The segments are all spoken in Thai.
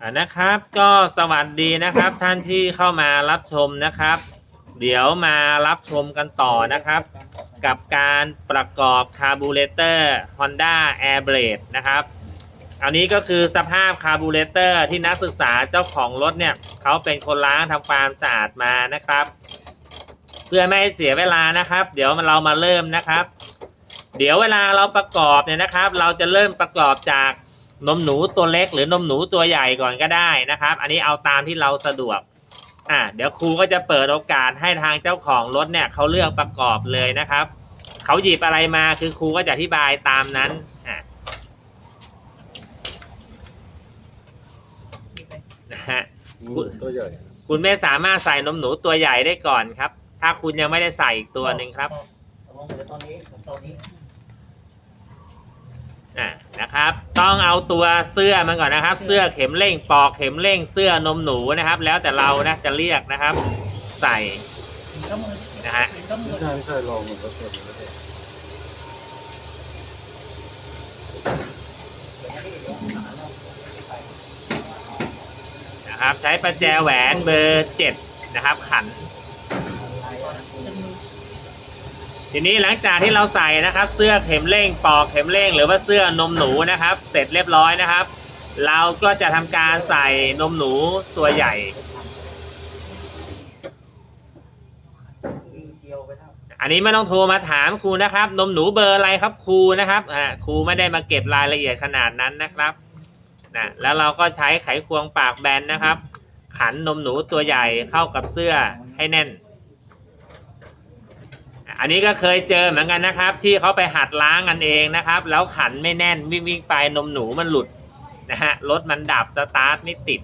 อ่านะครับก็สวัสดีนะครับ ท่านที่เข้ามารับชมนะครับ เดี๋ยวมารับชมกันต่อนะครับ กับการประกอบคาร์บูเรเตอร์ Honda Air Blade นะครับ อันนี้ก็คือสภาพคาร์บูเรเตอร์ที่นักศึกษาเจ้าของรถเนี่ยเขาเป็นคนล้างทำความสะอาดมานะครับ เพื่อไม่ให้เสียเวลานะครับ เดี๋ยวเรามาเริ่มนะครับ เดี๋ยวเวลาเราประกอบเนี่ยนะครับ เราจะเริ่มประกอบจาก นมหนูตัวเล็กหรือนมหนูตัวใหญ่ก่อนก็ได้นะครับ อันนี้เอาตามที่เราสะดวกอ่าเดี๋ยวครูก็จะเปิดโอกาสให้ทางเจ้าของรถเนี่ยเขาเลือกประกอบเลยนะครับเขาหยิบอะไรมาคือครูก็จะอธิบายตามนั้นอ่านะฮะคุณตัวใหญ่คุณไม่สามารถใส่นมหนูตัวใหญ่ได้ก่อนครับ ถ้าคุณยังไม่ได้ใส่อีกตัวหนึ่งครับลงเหลือตอนนี้ตอนนี้ อ่านะครับ ต้องเอาตัวเสื้อมันก่อนนะครับ เสื้อเข็มเร่งปอกเข็มเร่งเสื้อนมหนูนะครับ แล้วแต่เรานะจะเรียกนะครับ ใส่นะฮะก็มือไม่ใช่ไม่ใช่ลองมันก็เสร็จแล้วนะครับ ใช้ประแจแหวนเบอร์เจ็ดนะครับ ขัน ทีนี้หลังจากที่เราใส่นะครับ เสื้อเข็มเร่งปอกเข็มเร่ง หรือว่าเสื้อนมหนูนะครับ เสร็จเรียบร้อยนะครับ เราก็จะทำการใส่นมหนูตัวใหญ่อันนี้ไม่ต้องโทรมาถามครูนะครับ นมหนูเบอร์อะไรครับครูนะครับอ่าครูไม่ได้มาเก็บรายละเอียดขนาดนั้นนะครับนะแล้วเราก็ใช้ไขควงปากแบนนะครับ ขันนมหนูตัวใหญ่เข้ากับเสื้อให้แน่น อันนี้ก็เคยเจอเหมือนกันนะครับ ที่เขาไปหัดล้างกันเองนะครับ แล้วขันไม่แน่นวิ่งวิ่งไปนมหนูมันหลุดนะฮะรถมันดับสตาร์ทไม่ติด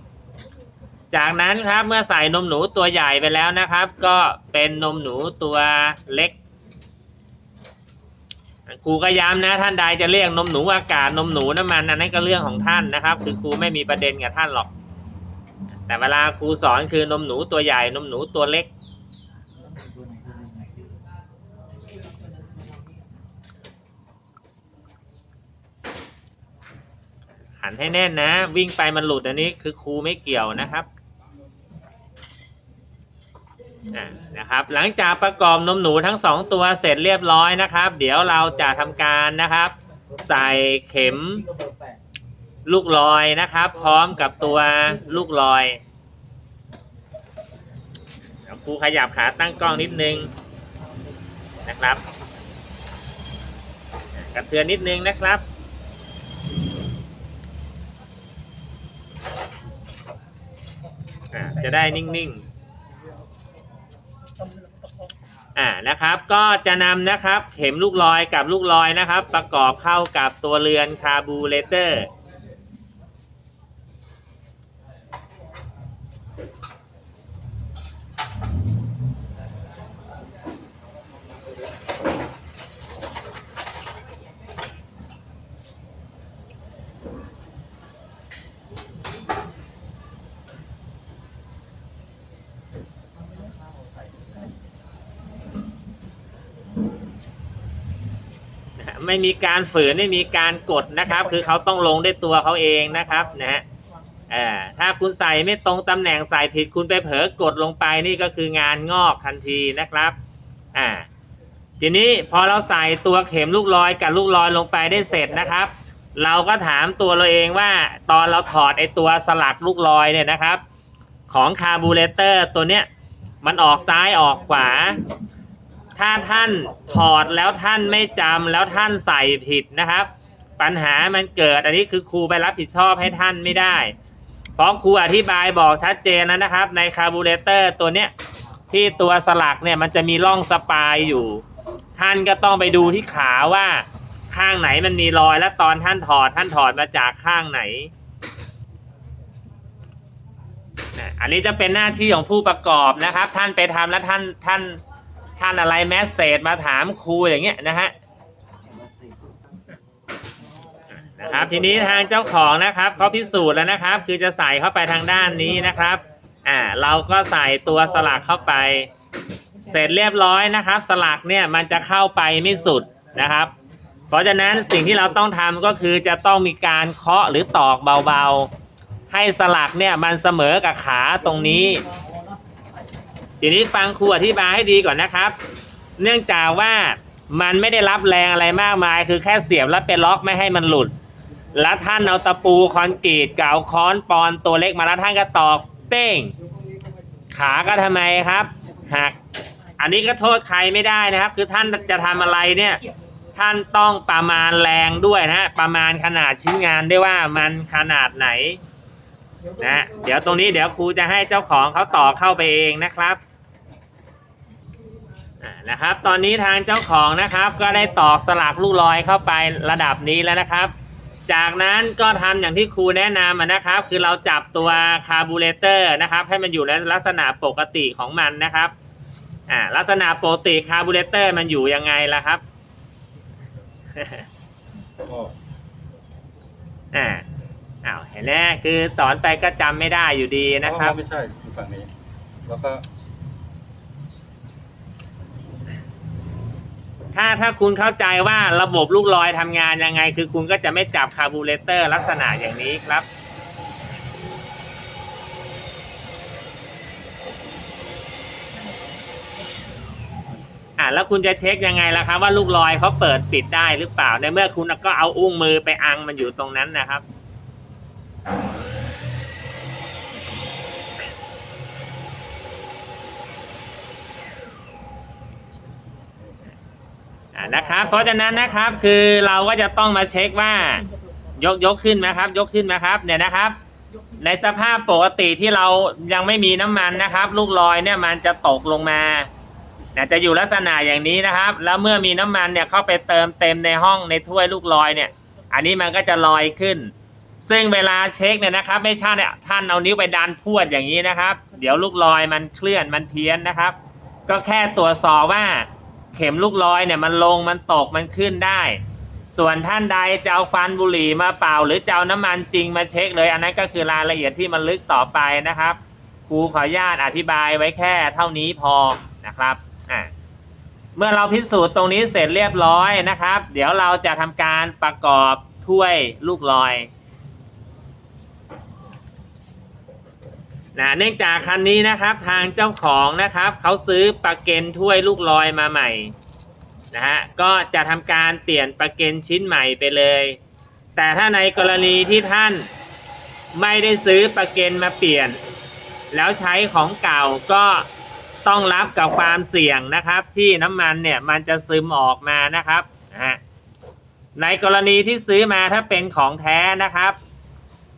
จากนั้นครับเมื่อใส่นมหนูตัวใหญ่ไปแล้วนะครับ ก็เป็นนมหนูตัวเล็กครูก็ย้ำนะท่านใดจะเรียกนมหนูอากาศนมหนูน้ำมันอันนั้นก็เรื่องของท่านนะครับ คือครูไม่มีประเด็นกับท่านหรอก แต่เวลาครูสอนคือนมหนูตัวใหญ่นมหนูตัวเล็ก หันให้แน่นนะ วิ่งไปมันหลุดอันนี้คือครูไม่เกี่ยวนะครับนะครับหลังจากประกอบนมหนูทั้งสองตัวเสร็จเรียบร้อยนะครับ เดี๋ยวเราจะทำการนะครับ ใส่เข็มลูกลอยนะครับ พร้อมกับตัวลูกลอยครูขยับขาตั้งกล้องนิดนึงนะครับกระเทือนนิดนึงนะครับ อ่าจะได้นิ่งๆ อ่านะครับ ก็จะนำนะครับ เข็มลูกลอยกับลูกลอยนะครับ ประกอบเข้ากับตัวเรือนคาร์บูเรเตอร์ ไม่มีการฝืนไม่มีการกดนะครับ คือเขาต้องลงด้วยตัวเขาเองนะครับนะฮะอ่าถ้าคุณใส่ไม่ตรงตำแหน่งใส่ผิดคุณไปเผลอกดลงไปนี่ก็คืองานงอกทันทีนะครับอ่าทีนี้พอเราใส่ตัวเข็มลูกลอยกับลูกลอยลงไปได้เสร็จนะครับ เราก็ถามตัวเราเองว่าตอนเราถอดไอตัวสลักลูกลอยเนี่ยนะครับ ของคาร์บูเรเตอร์ตัวเนี้ยมันออกซ้ายออกขวา ถ้าท่านถอดแล้วท่านไม่จำแล้วท่านใส่ผิดนะครับ ปัญหามันเกิดอันนี้คือครูไปรับผิดชอบให้ท่านไม่ได้เพราะครูอธิบายบอกชัดเจนแล้วนะครับ ในคาร์บูเรเตอร์ตัวเนี้ยที่ตัวสลักเนี่ยมันจะมีร่องสปายอยู่ ท่านก็ต้องไปดูที่ขาว่า ข้างไหนมันมีรอยและตอนท่านถอดท่านถอดมาจากข้างไหน อันนี้จะเป็นหน้าที่ของผู้ประกอบนะครับ ท่านไปทำแล้วท่านท่าน ท่านอะไรแมสเซจมาถามครูอย่างเงี้ยนะฮะนะครับทีนี้ทางเจ้าของนะครับเขาพิสูจน์แล้วนะครับ คือจะใส่เข้าไปทางด้านนี้นะครับอ่าเราก็ใส่ตัวสลักเข้าไป เสร็จเรียบร้อยนะครับ สลักเนี่ยมันจะเข้าไปไม่สุดนะครับ เพราะฉะนั้นสิ่งที่เราต้องทำก็คือจะต้องมีการเคาะหรือตอกเบาๆ ให้สลักเนี่ยมันเสมอกับขาตรงนี้ ทีนี้ฟังครูอธิบายให้ดีก่อนนะครับ เนื่องจากว่ามันไม่ได้รับแรงอะไรมากมาย คือแค่เสียบแล้วไปล็อกไม่ให้มันหลุด แล้วท่านเอาตะปูคอนกรีตกับเอาค้อนปอนตัวเล็กมาแล้วท่านก็ตอกเป้ง ขาก็ทำไมครับหักอันนี้ก็โทษใครไม่ได้นะครับ คือท่านจะทำอะไรเนี่ยท่านต้องประมาณแรงด้วยนะฮะประมาณขนาดชิ้นงานได้ว่ามันขนาดไหนนะเดี๋ยวตรงนี้เดี๋ยวครูจะให้เจ้าของเขาต่อเข้าไปเองนะครับ นะครับ ตอนนี้ทางเจ้าของนะครับ ก็ได้ตอกสลักลูกลอยเข้าไประดับนี้แล้วนะครับ จากนั้นก็ทำอย่างที่ครูแนะนำนะครับ คือเราจับตัวคาร์บูเรเตอร์นะครับ ให้มันอยู่ในลักษณะปกติของมันนะครับอ่าลักษณะปกติคาร์บูเรเตอร์มันอยู่ยังไงล่ะครับอ่าอ้าวเห็นไหมคือสอนไปก็จำไม่ได้อยู่ดีนะครับไม่ใช่อยู่ฝั่งนี้แล้วก็ ถ้าถ้าคุณเข้าใจว่าระบบลูกลอยทำงานยังไง คือคุณก็จะไม่จับคาร์บูเรเตอร์ลักษณะอย่างนี้ครับอ่าแล้วคุณจะเช็คยังไงล่ะครับ ว่าลูกลอยเขาเปิดปิดได้หรือเปล่าในเมื่อคุณก็เอาอุ้งมือไปอังมันอยู่ตรงนั้นนะครับ นะครับ เพราะฉะนั้นนะครับคือเราก็จะต้องมาเช็คว่า ยกยกขึ้นไหมครับ ยกขึ้นไหมครับ เนี่ยนะครับ ในสภาพปกติที่เรายังไม่มีน้ำมันนะครับ ลูกลอยเนี่ยมันจะตกลงมาเนี่ยจะอยู่ลักษณะอย่างนี้นะครับ แล้วเมื่อมีน้ำมันเนี่ยเข้าไปเติมเต็มในห้องในถ้วยลูกลอยเนี่ย อันนี้มันก็จะลอยขึ้น ซึ่งเวลาเช็คเนี่ยนะครับ ไม่ใช่เนี่ยท่านเอานิ้วไปดันพวดอย่างนี้นะครับ เดี๋ยวลูกลอยมันเคลื่อนมันเพี้ยนนะครับ ก็แค่ตรวจสอบว่า เข็มลูกลอยเนี่ยมันลงมันตกมันขึ้นได้ ส่วนท่านใดจะเอาฟันบุหรี่มาเป่า หรือจะเอาน้ำมันจริงมาเช็คเลย อันนั้นก็คือรายละเอียดที่มันลึกต่อไปนะครับครูขออนุญาตอธิบายไว้แค่เท่านี้พอนะครับอ่าเมื่อเราพิสูจน์ตรงนี้เสร็จเรียบร้อยนะครับ เดี๋ยวเราจะทำการประกอบถ้วยลูกลอย นะเนื่องจากคันนี้นะครับทางเจ้าของนะครับเขาซื้อปลาเกนถ้วยลูกลอยมาใหม่นะฮะก็จะทำการเปลี่ยนประเก็นชิ้นใหม่ไปเลย แต่ถ้าในกรณีที่ท่านไม่ได้ซื้อประเก็นมาเปลี่ยน แล้วใช้ของเก่าก็ต้องรับกับความเสี่ยงนะครับ ที่น้ำมันเนี่ยมันจะซึมออกมานะครับนะฮะในกรณีที่ซื้อมาถ้าเป็นของแท้นะครับ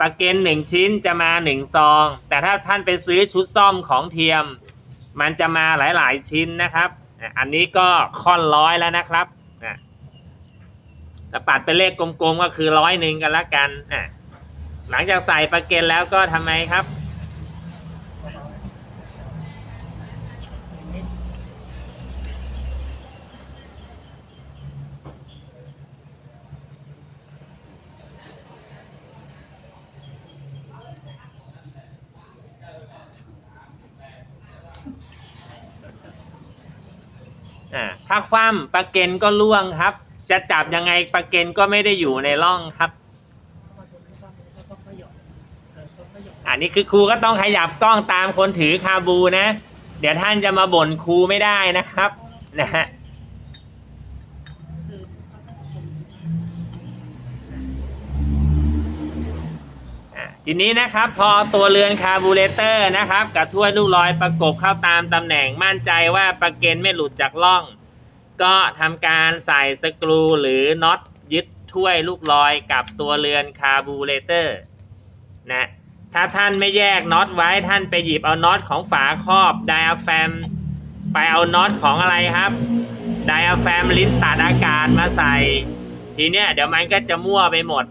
ประเก็นหนึ่งชิ้นจะมาหนึ่งซอง แต่ถ้าท่านไปซื้อชุดซ่อมของเทียม มันจะมาหลาย ๆ ชิ้นนะครับ อันนี้ก็ค่อนร้อยแล้วนะครับอะแต่ปัดเป็นเลขกลม ๆ ก็คือร้อยหนึ่งกันละกันอะหลังจากใส่ประเกนแล้วก็ทำไมครับ อ่าถ้าคว่ำปลาเกนก็ล่วงครับ จะจับยังไงปลาเกนก็ไม่ได้อยู่ในร่องครับ อันนี้คือครูก็ต้องขยับกล้องตามคนถือคาบูนะ เดี๋ยวท่านจะมาบ่นครูไม่ได้นะครับนะฮะอะที นี้นะครับพอตัวเรือนคาร์บูเรเตอร์นะครับกับถ้วยลูกลอยประกบเข้าตามตำแหน่งมั่นใจว่าประเกนไม่หลุดจากร่อง ก็ทำการใส่สกรูหรือน็อตยึดถ้วยลูกลอยกับตัวเรือนคาร์บูเรเตอร์นะถ้าท่านไม่แยกน็อตไว้ท่านไปหยิบเอาน็อตของฝาครอบไดอะแฟมไปเอาน็อตของอะไรครับไดอะแฟมลิ้นตัดอากาศมาใส่ ทีเนี้ยเดี๋ยวมันก็จะมั่วไปหมด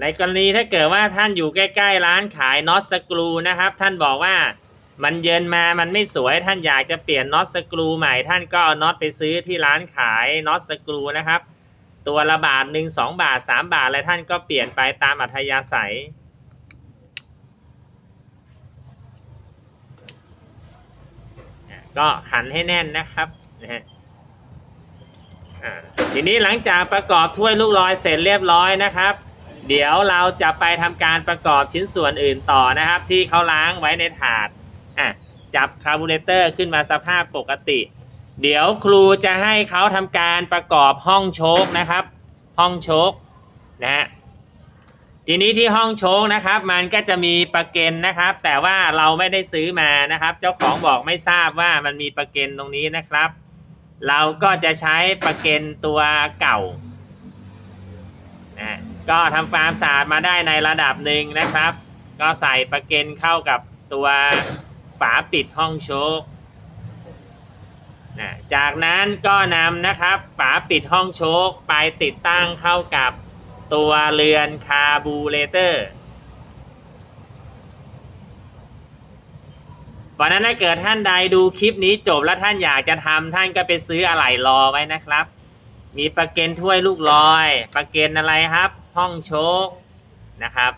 ในกรณีถ้าเกิดว่าท่านอยู่ใกล้ ๆ ร้านขายน็อตสกรูนะครับ ท่านบอกว่ามันเยินมามันไม่สวยท่านอยากจะเปลี่ยนน็อตสกรูใหม่ท่านก็เอาน็อตไปซื้อที่ร้านขายน็อตสกรูนะครับ ตัวละบาทหนึ่งสองบาทสามบาทอะไรท่านก็เปลี่ยนไปตามอัธยาศัยก็ขันให้แน่นนะครับนะฮะทีนี้หลังจากประกอบถ้วยลูกลอยเสร็จเรียบร้อยนะครับ เดี๋ยวเราจะไปทำการประกอบชิ้นส่วนอื่นต่อนะครับ ที่เขาล้างไว้ในถาดอะจับคาร์บูเรเตอร์ขึ้นมาสภาพปกติ เดี๋ยวครูจะให้เขาทำการประกอบห้องโชคนะครับ ห้องโชคนะฮะทีนี้ที่ห้องโชคนะครับ มันก็จะมีประเก็นนะครับ แต่ว่าเราไม่ได้ซื้อมานะครับ เจ้าของบอกไม่ทราบว่ามันมีประเก็นตรงนี้นะครับ เราก็จะใช้ประเก็นตัวเก่า ก็ทำความสะอาดมาได้ในระดับหนึ่งนะครับ ก็ใส่ประเก็นเข้ากับตัวฝาปิดห้องโชคนะจากนั้นก็นำนะครับฝาปิดห้องโชคไปติดตั้งเข้ากับตัวเรือนคาร์บูเรเตอร์วันนั้นถ้าเกิดท่านใดดูคลิปนี้จบแล้วท่านอยากจะทำท่านก็ไปซื้ออะไหล่รอไว้นะครับ มีประเก็นถ้วยลูกลอย ประเก็นอะไรครับ ห้องโชคนะครับ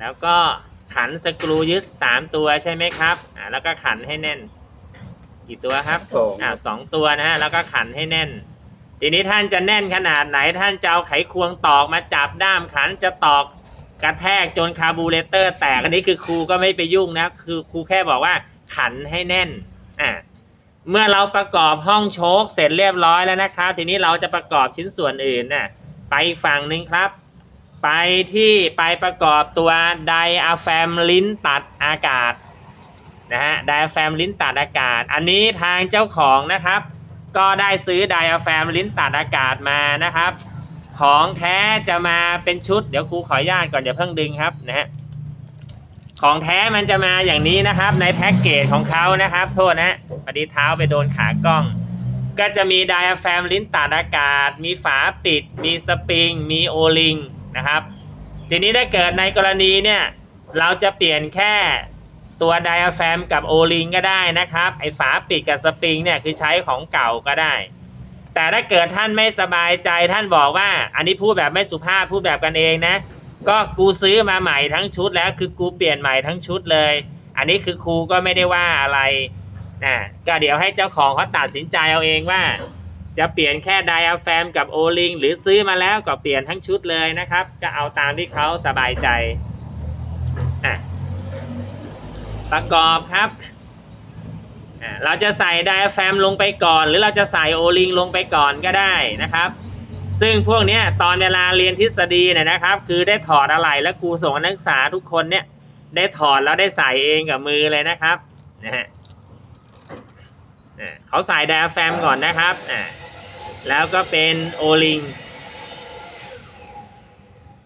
แล้วก็ขันสกรูยึดสามตัวใช่ไหมครับอ่าแล้วก็ขันให้แน่น กี่ตัวครับสองอ่าสองตัวนะฮะแล้วก็ขันให้แน่น ทีนี้ท่านจะแน่นขนาดไหนท่านจะเอาไขควงตอกมาจับด้ามขันจะตอก กระแทกจนคาร์บูเรเตอร์แตกอันนี้คือครูก็ไม่ไปยุ่งนะ คือครูแค่บอกว่าขันให้แน่นอ่าเมื่อเราประกอบห้องโชคเสร็จเรียบร้อยแล้วนะครับ ทีนี้เราจะประกอบชิ้นส่วนอื่นน่ะไปฝั่งหนึ่งครับ ไปที่ไปประกอบตัวไดอะแฟมลิ้นตัดอากาศนะฮะไดอะแฟมลิ้นตัดอากาศ อันนี้ทางเจ้าของนะครับ ก็ได้ซื้อไดอะแฟมลิ้นตัดอากาศมานะครับ ของแท้จะมาเป็นชุด เดี๋ยวครูขออนุญาตก่อนอย่าเพิ่งดึงครับนะฮะของแท้มันจะมาอย่างนี้นะครับ ในแพ็กเกจของเขานะครับ โทษนะฮะพอดีเท้าไปโดนขากล้อง ก็จะมีไดอะแฟมลิ้นตัดอากาศ มีฝาปิด มีสปริง มีโอลิงนะครับ ทีนี้ถ้าเกิดในกรณีเนี่ยเราจะเปลี่ยนแค่ตัวไดอะแฟมกับโอลิงก็ได้นะครับ ไอฝาปิดกับสปริงเนี่ยคือใช้ของเก่าก็ได้ แต่ถ้าเกิดท่านไม่สบายใจท่านบอกว่า อันนี้พูดแบบไม่สุภาพพูดแบบกันเองนะ ก็กูซื้อมาใหม่ทั้งชุดแล้วคือกูเปลี่ยนใหม่ทั้งชุดเลย อันนี้คือครูก็ไม่ได้ว่าอะไรนะก็เดี๋ยวให้เจ้าของเขาตัดสินใจเอาเองว่า จะเปลี่ยนแค่ไดอะแฟมกับโอลิงหรือซื้อมาแล้วก็เปลี่ยนทั้งชุดเลยนะครับ ก็เอาตามที่เขาสบายใจอะประกอบครับ เราจะใส่ไดอะแฟมลงไปก่อน หรือเราจะใส่โอลิงลงไปก่อนก็ได้นะครับ ซึ่งพวกนี้ตอนเวลาเรียนทฤษฎีเนี่ยนะครับ คือได้ถอดอะไรและครูส่งนักศึกษาทุกคนเนี่ยได้ถอดแล้วได้ใส่เองกับมือเลยนะครับนะฮะอ่เขาใส่ไดอะแฟมก่อนนะครับอะแล้วก็เป็นโอลิง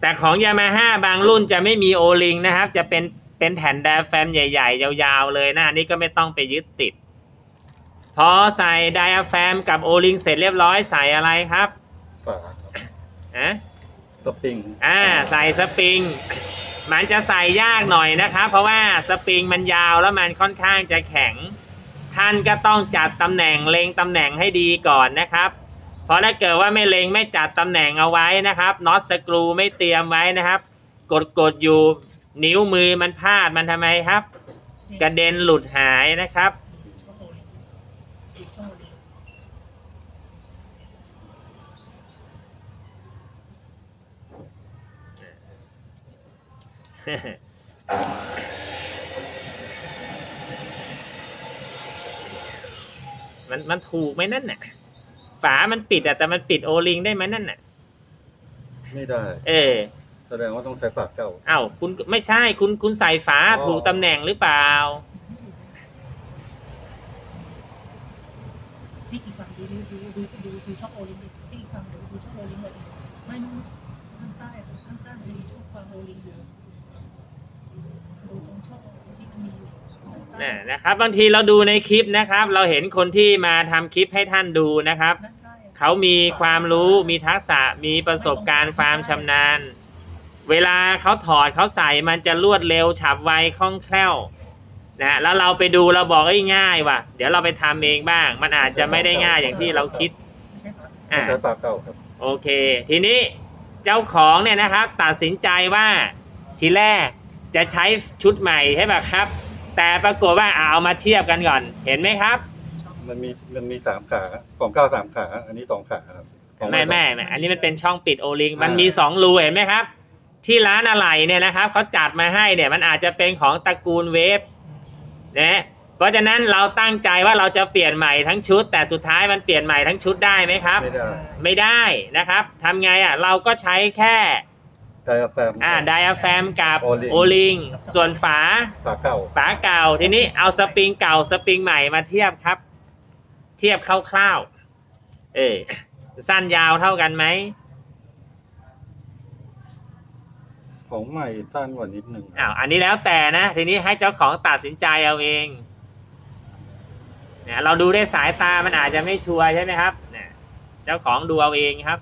แต่ของยามาฮ่าบางรุ่นจะไม่มีโอลิงนะครับ จะเป็นเป็นแผ่นไดอะแฟมใหญ่ ๆ ยาวๆเลยนะอันนี้ก็ไม่ต้องไปยึดติด พอใส่ไดอะแฟมกับโอลิงเสร็จเรียบร้อยใส่อะไรครับฝาครับอะสปริงอ่าใส่สปริง มันจะใส่ยากหน่อยนะครับ เพราะว่าสปริงมันยาวแล้วมันค่อนข้างจะแข็ง ท่านก็ต้องจัดตำแหน่งเล็งตำแหน่งให้ดีก่อนนะครับ เพราะถ้าเกิดว่าไม่เล็งไม่จัดตำแหน่งเอาไว้นะครับน็อตสกรูไม่เตรียมไว้นะครับ กดกดๆอยู่นิ้วมือมันพลาดมันทำไมครับ กระเด็นหลุดหายนะครับ ช่องโอลิงอีกช่องโอลิง มันมันถูกไหมนั่นน่ะ ฝามันปิดอะแต่มันปิดโอลิงได้ไหมนั่นน่ะ ไม่ได้ เออ แสดงว่าต้องใช้ฝาเก่า เอ้าคุณไม่ใช่คุณคุณใส่ฝาอ๋อ ถูกตำแหน่งหรือเปล่า ที่อีกฝั่งดูดูดูดูดูดูช่องโอลิงดิที่อีกฝั่งดูดูช่องโอลิงเลยไม่นู่นข้างใต้ข้างใต้มันมีช่องฟังโอลิงอยู่ดูตรงช่องที่มันมีอยู่นะนะครับ บางทีเราดูในคลิปนะครับ เราเห็นคนที่มาทำคลิปให้ท่านดูนะครับนั่นได้อะเขามีความรู้มีทักษะมีประสบการณ์ความชำนาญ เวลาเขาถอดเขาใส่มันจะรวดเร็วฉับไวคล่องแคล่วนะแล้วเราไปดูเราบอกเอ้ยง่ายว่ะ เดี๋ยวเราไปทำเองบ้าง มันอาจจะไม่ได้ง่ายอย่างที่เราคิดไม่ใช่ครับอ่า ใช้ปากเก่าครับ โอเค ทีนี้เจ้าของเนี่ยนะครับ ตัดสินใจว่าทีแรกจะใช้ชุดใหม่ใช่ป่ะครับ แต่ปรากฏว่าอะเอามาเทียบกันก่อน เห็นไหมครับ มันมีมันมีสามขาของเก้าสามขา อันนี้สองขาครับของไม่ไม่ไม่อันนี้มันเป็นช่องปิดโอลิง มันมีสองรูเห็นไหมครับ ที่ร้านอะไรเนี่ยนะครับเขาจัดมาให้เนี่ยมันอาจจะเป็นของตระกูลเวฟนะเพราะฉะนั้นเราตั้งใจว่าเราจะเปลี่ยนใหม่ทั้งชุด แต่สุดท้ายมันเปลี่ยนใหม่ทั้งชุดได้ไหมครับ ไม่ได้ไม่ได้นะครับทำไงอะเราก็ใช้แค่ ไดอะแฟม อ่าไดอะแฟมกับ O-ring โอลิง ส่วนฝาปากเก่า ฝาเก่าทีนี้เอาสปริงเก่าสปริงใหม่มาเทียบครับ เทียบคร่าวๆเออสั้นยาวเท่ากันไหมของใหม่สั้นกว่านิดนึงอ้าวอันนี้แล้วแต่นะ ทีนี้ให้เจ้าของตัดสินใจเอาเองเนี่ยเราดูได้วยสายตามันอาจจะไม่ชัวร์ใช่ไหมครับเนี่ยเจ้าของดูเอาเองครับ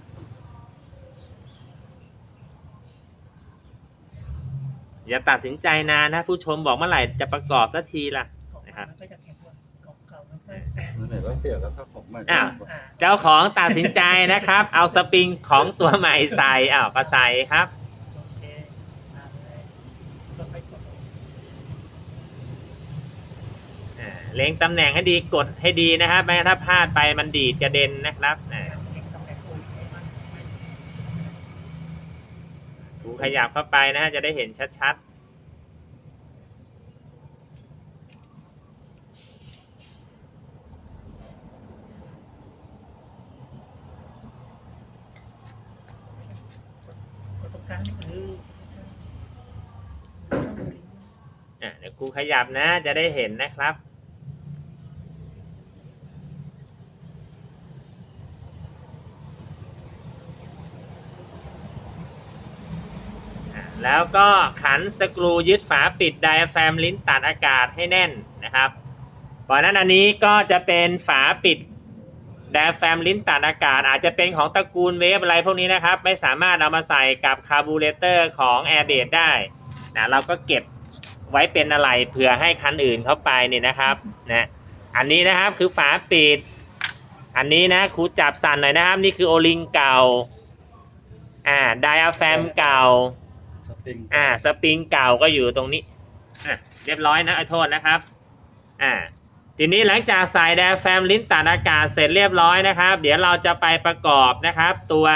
อย่าตัดสินใจนานนะผู้ชมบอกเมื่อไหร่จะประกอบสักทีล่ะของนะครับมันก็จะแข็งกว่าของเก่ามันก็มันไหนว่าเปลี่ยนแล้วครับของใหม่อ้าว อ่าเจ้าของตัดสินใจนะครับ เอาสปริงของตัวใหม่ใส่อ้าวก็ใส่ครับ โอเคอ่าเลยก็ไปกดอ่าเล็งตำแหน่งให้ดีกดให้ดีนะครับไม่งั้นถ้าพลาดไปมันดีดกระเด็นนะครับอ่า เองตำแหน่งโอลิงให้มันไม่ ดู ขยับเข้าไปนะฮะจะได้เห็นชัดกดตรงกลางนี่คือๆเดี๋ยวครูขยับนะจะได้เห็นนะครับ แล้วก็ขันสกรูยึดฝาปิดไดอะแฟมลิ้นตัดอากาศให้แน่นนะครับเพราะนั้นอันนี้ก็จะเป็นฝาปิดไดอะแฟมลิ้นตัดอากาศ อาจจะเป็นของตระกูลเวฟอะไรพวกนี้นะครับ ไม่สามารถเอามาใส่กับคาร์บูเรเตอร์ของ Air b a s ได้นะเราก็เก็บไว้เป็นอะไรเผื่อให้คันอื่นเข้าไปนี่นะครับนะอันนี้นะครับคือฝาปิด อันนี้นะครูจับสั่นหน่อยนะครับ นี่คือโอลิงเก่าอ่าไดอะแฟมเก่า อ่าสปริงเก่าก็อยู่ตรงนี้อะเรียบร้อยนะขอโทษนะครับอ่าทีนี้หลังจากใส่แดร์แฟมลิ้นตัดอากาศเสร็จเรียบร้อยนะครับ เดี๋ยวเราจะไปประกอบนะครับ ตัว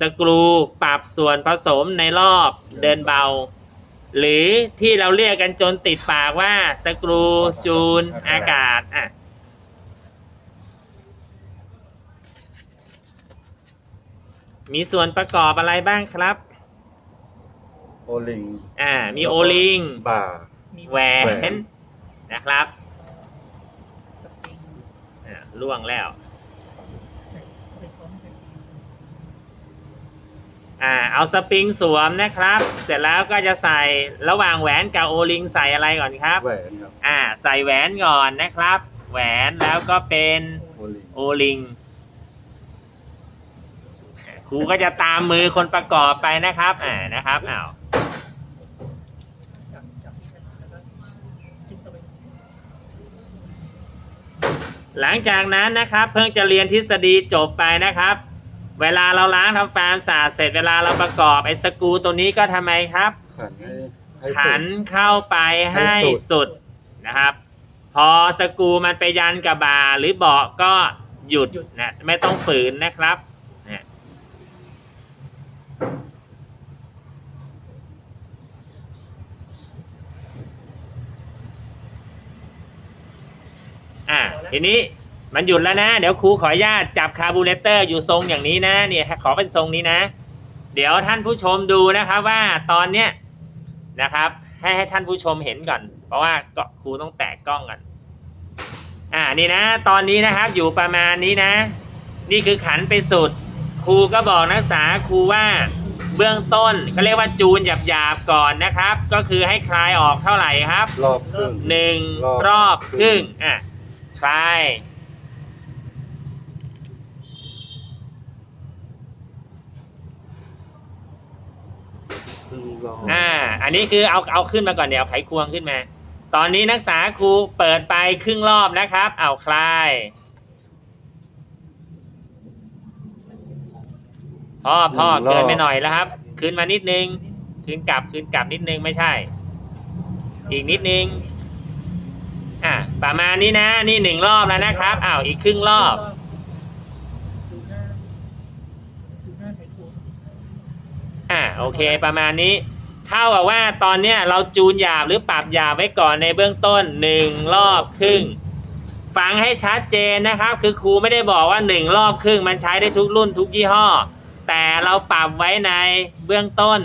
สกรูปรับส่วนผสมในรอบเดินเบา หรือที่เราเรียกกันจนติดปากว่าสกรูจูนอากาศอะมีส่วนประกอบอะไรบ้างครับ โอลิงอ่า มีโอลิงบ่า มีแหวแหวน นนะครับสปริงอ่าล่วงแล้ว ใส่เข้าไปพร้อมกันอ่า เอาสปริงสวมนะครับ เสร็จแล้วก็จะใส่ระหว่างแหวนกับโอลิงใส่อะไรก่อนครับ แหวนครับอ่า ใส่แหวนก่อนนะครับ แหวนแล้วก็เป็นโอลิงโอลิงครูก็จะตามมือคนประกอบไปนะครับ อ่า นะครับอ้าว จับจับที่กันแล้วก็จิ้มเข้าไป หลังจากนั้นนะครับเพิ่งจะเรียนทฤษฎีจบไปนะครับ เวลาเราล้างทำความสะอาดเสร็จเวลาเราประกอบไอ้สกรูตัวนี้ก็ทำไมครับ ขันให้ให้ขันเข้าไปให้ให้สุสุดด นะครับ พอสกรูมันไปยันกับบาร์หรือเบาะก็หยุดนะไม่ต้องฝืนนะครับนะอะ ทีนี้มันหยุดแล้วนะ เดี๋ยวครูขออนุญาตจับคาร์บูเรเตอร์อยู่ทรงอย่างนี้นะเนี่ยขอเป็นทรงนี้นะ เดี๋ยวท่านผู้ชมดูนะครับว่าตอนเนี้ยนะครับ ให้ให้ท่านผู้ชมเห็นก่อน เพราะว่าก็ครูต้องแตะกล้องก่อนอ่านี่นะ ตอนนี้นะครับอยู่ประมาณนี้นะ นี่คือขันไปสุด ครูก็บอกนักศึกษาครูว่าเบื้องต้นก็เรียกว่าจูนหยาบๆก่อนนะครับ ก็คือให้คลายออกเท่าไหร่ครับรอบครึ่งหนึ่งรอบรอบครึ่งอะ คลายครึ่งรอบอ่า อันนี้คือเอาเอาขึ้นมาก่อนเดี๋ยวเอาไขควงขึ้นมา ตอนนี้นักศึกษาครูเปิดไปครึ่งรอบนะครับ เอาคลาย พ่อพ่อเกินไปหน่อยแล้วครับ ขึ้นมานิดนึง ขึ้นกลับขึ้นกลับนิดนึงไม่ใช่ อีกนิดนึงอะ ประมาณนี้นะ นี่หนึ่งรอบแล้วนะครับอ้าวอีกครึ่งรอบ อ่าโอเคประมาณนี้ เท่ากับว่าตอนเนี้ยเราจูนหยาบหรือปรับหยาบไว้ก่อนในเบื้องต้นหนึ่งรอบครึ่งฟังให้ชัดเจนนะครับ คือครูไม่ได้บอกว่าหนึ่งรอบครึ่งมันใช้ได้ทุกรุ่นทุกยี่ห้อ แต่เราปรับไว้ในเบื้องต้น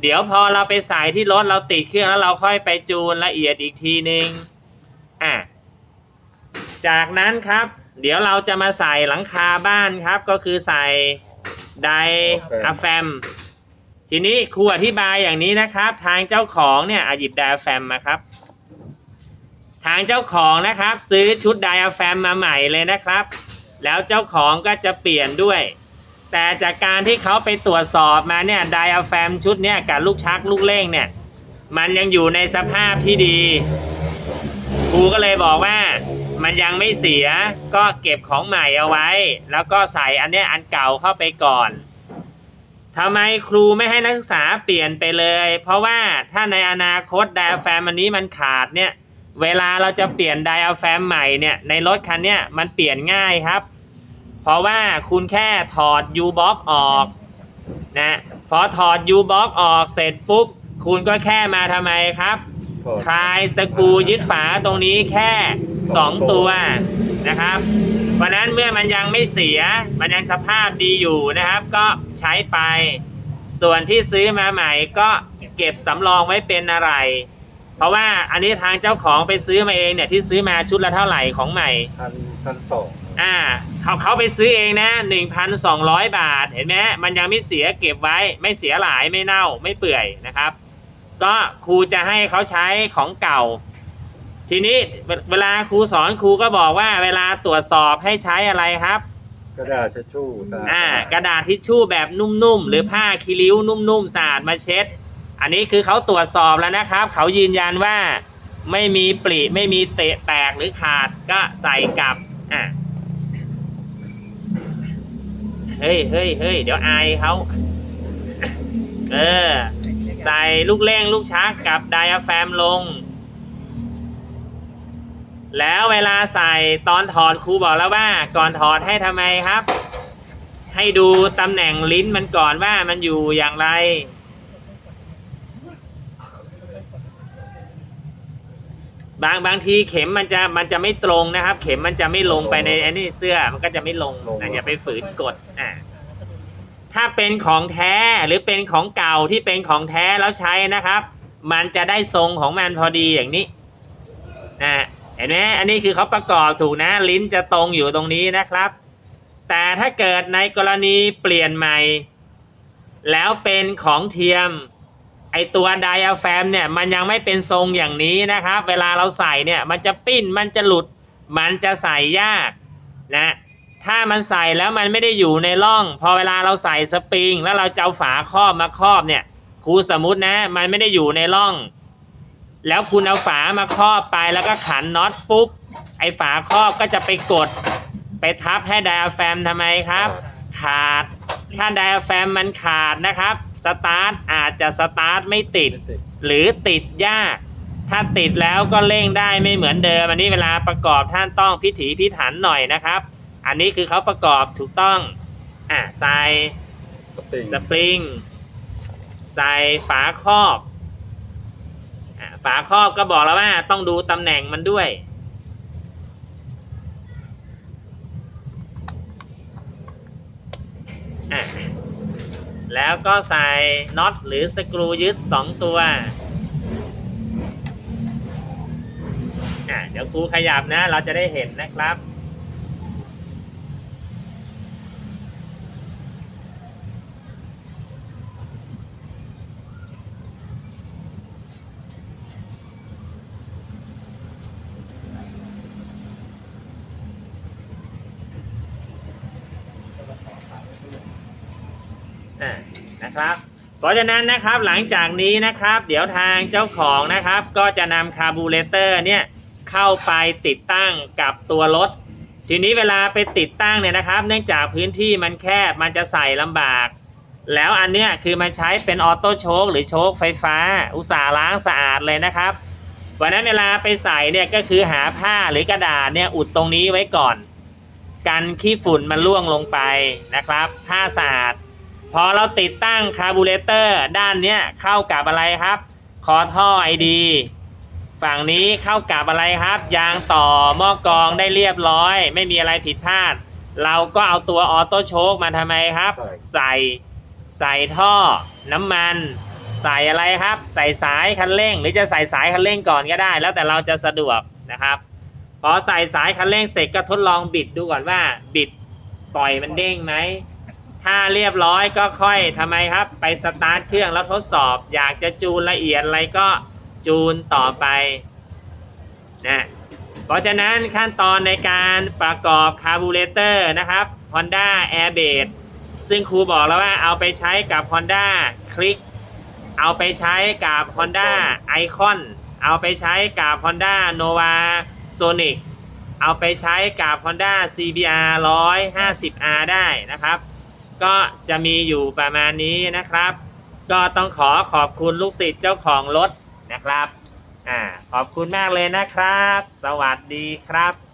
เดี๋ยวพอเราไปใส่ที่รถเราติดเครื่องแล้วเราค่อยไปจูนละเอียดอีกทีนึง อะจากนั้นครับ เดี๋ยวเราจะมาใส่หลังคาบ้านครับ ก็คือใส่ไดอะแฟม ทีนี้ครูอธิบายอย่างนี้นะครับ ทางเจ้าของเนี่ยอะหยิบไดอะแฟมมาครับ ทางเจ้าของนะครับ ซื้อชุดไดอะแฟมมาใหม่เลยนะครับ แล้วเจ้าของก็จะเปลี่ยนด้วย แต่จากการที่เขาไปตรวจสอบมาเนี่ยไดอะแฟมชุดเนี่ยกับลูกชักลูกเล่งเนี่ย มันยังอยู่ในสภาพที่ดี ครูก็เลยบอกว่ามันยังไม่เสียก็เก็บของใหม่เอาไว้ แล้วก็ใส่อันนี้อันเก่าเข้าไปก่อนทำไมครูไม่ให้นักศึกษาเปลี่ยนไปเลย เพราะว่าถ้าในอนาคตไดอะแฟมอันนี้มันขาดเนี่ย เวลาเราจะเปลี่ยนไดอะแฟมใหม่เนี่ยในรถคันเนี้ยมันเปลี่ยนง่ายครับ เพราะว่าคุณแค่ถอด U box อกออกนะพอถอด U box อกออกเสร็จปุ๊บ คุณก็แค่มาทำไมครับ คลายสกรูยึดฝาตรงนี้แค่ 2 ตัวนะครับ เพราะฉะนั้นเมื่อมันยังไม่เสีย มันยังสภาพดีอยู่นะครับ ก็ใช้ไป ส่วนที่ซื้อมาใหม่ก็เก็บสำรองไว้เป็นอะไร เพราะว่าอันนี้ทางเจ้าของไปซื้อมาเองเนี่ยที่ซื้อมาชุดละเท่าไหร่ของใหม่พันพันสองอ่าเขาเขาไปซื้อเองนะ1,200บาท เห็นไหมมันยังไม่เสียเก็บไว้ไม่เสียหลายไม่เน่าไม่เปื่อยนะครับ ก็ครูจะให้เขาใช้ของเก่า ทีนี้เวเวลาครูสอนครูก็บอกว่า เวลาตรวจสอบให้ใช้อะไรครับ กระดาษเช็ดชู่สะดอ่ากระดาษทิชชู่แบบนุ่มๆหรือผ้าคีริ้วนุ่มๆสะอาดมาเช็ด อันนี้คือเขาตรวจสอบแล้วนะครับ เขายืนยันว่าไม่มีปริไม่มีเตะแตกหรือขาดก็ใส่กลับอะเฮ้ยเฮ้ยเฮ้ยเดี๋ยวอายเขาเออ ใส่ลูกเล่งลูกชักกับไดอะแฟมลง แล้วเวลาใส่ตอนถอดครูบอกแล้วว่า ก่อนถอดให้ทำไมครับ ให้ดูตำแหน่งลิ้นมันก่อนว่ามันอยู่อย่างไร บางบางทีเข็มมันจะมันจะไม่ตรงนะครับ เข็มมันจะไม่ลงไปในไอ้นี่เสื้อมันก็จะไม่ลงนะอย่าไปฝืนกดอ่า ถ้าเป็นของแท้หรือเป็นของเก่าที่เป็นของแท้แล้วใช้นะครับ มันจะได้ทรงของมันพอดีอย่างนี้นะเห็นไหมอันนี้คือเขาประกอบถูกนะ ลิ้นจะตรงอยู่ตรงนี้นะครับ แต่ถ้าเกิดในกรณีเปลี่ยนใหม่ แล้วเป็นของเทียม ไอตัวไดอะแฟมเนี่ยมันยังไม่เป็นทรงอย่างนี้นะครับ เวลาเราใส่เนี่ยมันจะปิ้นมันจะหลุด มันจะใส่ยากนะ ถ้ามันใส่แล้วมันไม่ได้อยู่ในร่อง พอเวลาเราใส่สปริง แล้วเราจะเอาฝาครอบมาครอบเนี่ยครูสมมตินะมันไม่ได้อยู่ในร่อง แล้วคุณเอาฝามาครอบไปแล้วก็ขันน็อตปุ๊บไอฝาครอบก็จะไปกด ไปทับให้ไดอะแฟมทำไมครับ ขาดถ้าไดอะแฟมมันขาดนะครับสตาร์ทอาจจะสตาร์ทไม่ติด หรือติดยาก ถ้าติดแล้วก็เร่งได้ไม่เหมือนเดิม อันนี้เวลาประกอบท่านต้องพิถีพิถันหน่อยนะครับ อันนี้คือเขาประกอบถูกต้อง อะใส่สปริงสปริงใส่ฝาครอบอะฝาครอบก็บอกแล้วว่าต้องดูตำแหน่งมันด้วยอะแล้วก็ใส่น็อตหรือสกรูยึดสองตัวอะเดี๋ยวครูขยับนะ เราจะได้เห็นนะครับ นะครับเพราะฉะนั้นนะครับหลังจากนี้นะครับ เดี๋ยวทางเจ้าของนะครับ ก็จะนำคาร์บูเรเตอร์เนี่ยเข้าไปติดตั้งกับตัวรถ ทีนี้เวลาไปติดตั้งเนี่ยนะครับ เนื่องจากพื้นที่มันแคบมันจะใส่ลำบาก แล้วอันเนี้ยคือมันใช้เป็นออโต้โชคหรือโชคไฟฟ้า อุตสาห์ล้างสะอาดเลยนะครับวันนั้นเวลาไปใส่เนี่ยก็คือหาผ้าหรือกระดาษเนี่ยอุดตรงนี้ไว้ก่อน กันขี้ฝุ่นมันล่วงลงไปนะครับ ผ้าสะอาด พอเราติดตั้งคาร์บูเรเตอร์ด้านเนี้ยเข้ากับอะไรครับ คอท่อไอดีฝั่งนี้เข้ากับอะไรครับ ยางต่อหม้อกรองได้เรียบร้อย ไม่มีอะไรผิดพลาด เราก็เอาตัวออโต้โชคมาทำไมครับ ใส่ใส่ท่อน้ำมัน ใส่อะไรครับ ใส่สายคันเร่ง หรือจะใส่สายคันเร่งก่อนก็ได้ แล้วแต่เราจะสะดวกนะครับพอใส่สายคันเร่งเสร็จก็ทดลองบิดดูก่อนว่า บิดปล่อยมันเด้งไหม ถ้าเรียบร้อยก็ค่อยทำไมครับ ไปสตาร์ทเครื่องแล้วทดสอบ อยากจะจูนละเอียดอะไรก็จูนต่อไปนะเพราะฉะนั้นขั้นตอนในการประกอบคาร์บูเรเตอร์นะครับ Honda Airbase ซึ่งครูบอกแล้วว่าเอาไปใช้กับ Honda Click เอาไปใช้กับ Honda Icon เอาไปใช้กับ Honda Nova Sonic เอาไปใช้กับ Honda CBR 150R ได้นะครับ ก็จะมีอยู่ประมาณนี้นะครับ ก็ต้องขอขอบคุณลูกศิษย์เจ้าของรถนะครับอ่าขอบคุณมากเลยนะครับ สวัสดีครับ